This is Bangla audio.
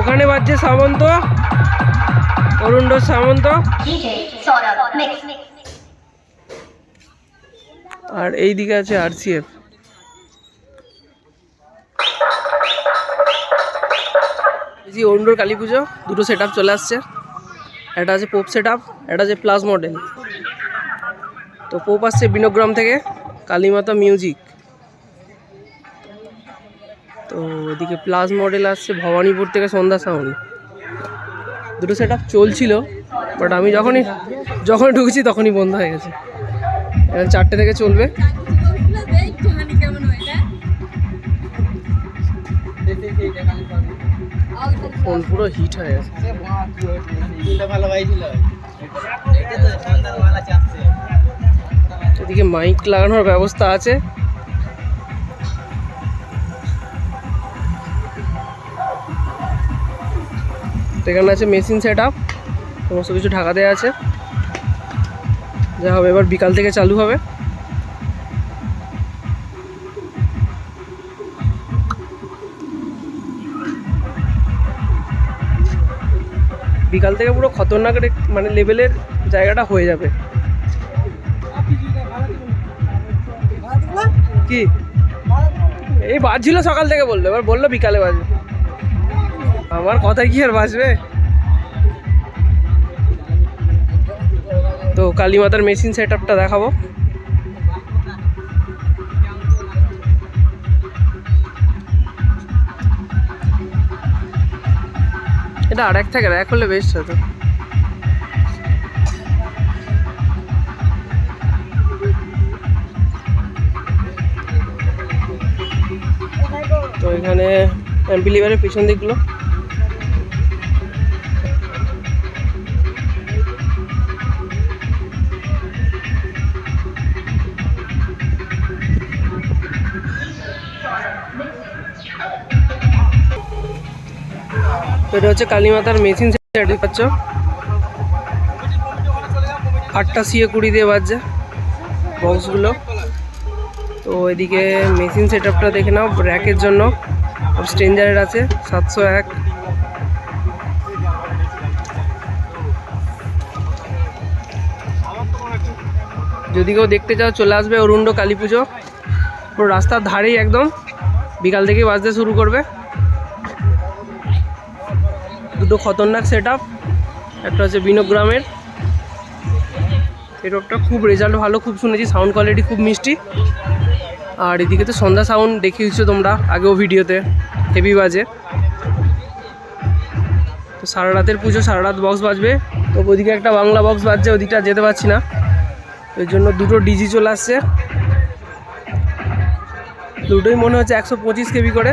ওখানে বাজছে সামন্ত। অরুণ্ড সামন্ত. আর এই দিকে আছে আরসিএফ জি অরুণ্ডর কালী পুজো দুটো সেট চলে আসছে। একটা আছে পোপ সেট আপ একটা আছে প্লাস মডেল তো পোপ আসছে বিনগ্রাম থেকে কালীমাতা মিউজিক তো ওদিকে প্লাস মডেল আসছে ভবানীপুর থেকে সন্ধ্যা সাউন্ড দুটো সেট আপ চলছিল বাট আমি যখনই যখন ঢুকেছি তখনই বন্ধ হয়ে গেছে। চারটে থেকে চলবে। ফোন পুরো হিট হয়ে গেছে। এদিকে মাইক লাগানোর ব্যবস্থা আছে। এখানে আছে মেশিন সেট আপ সমস্ত কিছু ঢাকা দেওয়া আছে। যা হবে এবার বিকাল থেকে চালু হবে। বিকাল থেকে পুরো খতরনাক মানে লেভেলের জায়গাটা হয়ে যাবে। কি? এই বাজছিল সকাল থেকে বলল, এবার বলল বিকালে বাজবে। আমার কথায় কি আর বাঁচবে? তো কালীমাতার মেশিন সেট আপটা দেখাবো। এটা আর এক থাকে এক হলে বেস্ট হতো। তো এখানে অ্যাম্পিলিভারের পিছন দিকগুলো। এটা হচ্ছে কালীমাতার মেশিন সেট পাচ্ছ? আটটা সিএ কুড়ি দিয়ে বাজছে বক্সগুলো তো এদিকে মেশিন সেট আপটা দেখে নাও র্যাকের জন্য। স্ট্রেঞ্জারের আছে, সাতশো এক। যদি কেউ দেখতে চাও, চলে আসবে অরুণ্ড কালী পুজো। রাস্তার ধারেই একদম। বিকাল থেকেই বাজতে শুরু করবে। দুটো খতরনাক সেট একটা হচ্ছে বিনোগ্রামের। সেটআপটা খুব রেজাল্ট ভালো, খুব শুনেছি সাউন্ড কোয়ালিটি খুব মিষ্টি। আর এদিকে তো সন্ধ্যা সাউন্ড দেখিয়েছো তোমরা আগেও ভিডিওতে হেভি বাজে। তো সারা রাতের পুজো, সারা রাত বক্স বাজবে। তো ওদিকে একটা বাংলা বক্স বাজছে, ওদিকটা যেতে পারছি না। ওই জন্য দুটো ডিজি চলে আসছে। দুটোই মনে হচ্ছে একশো পঁচিশ কেবি করে।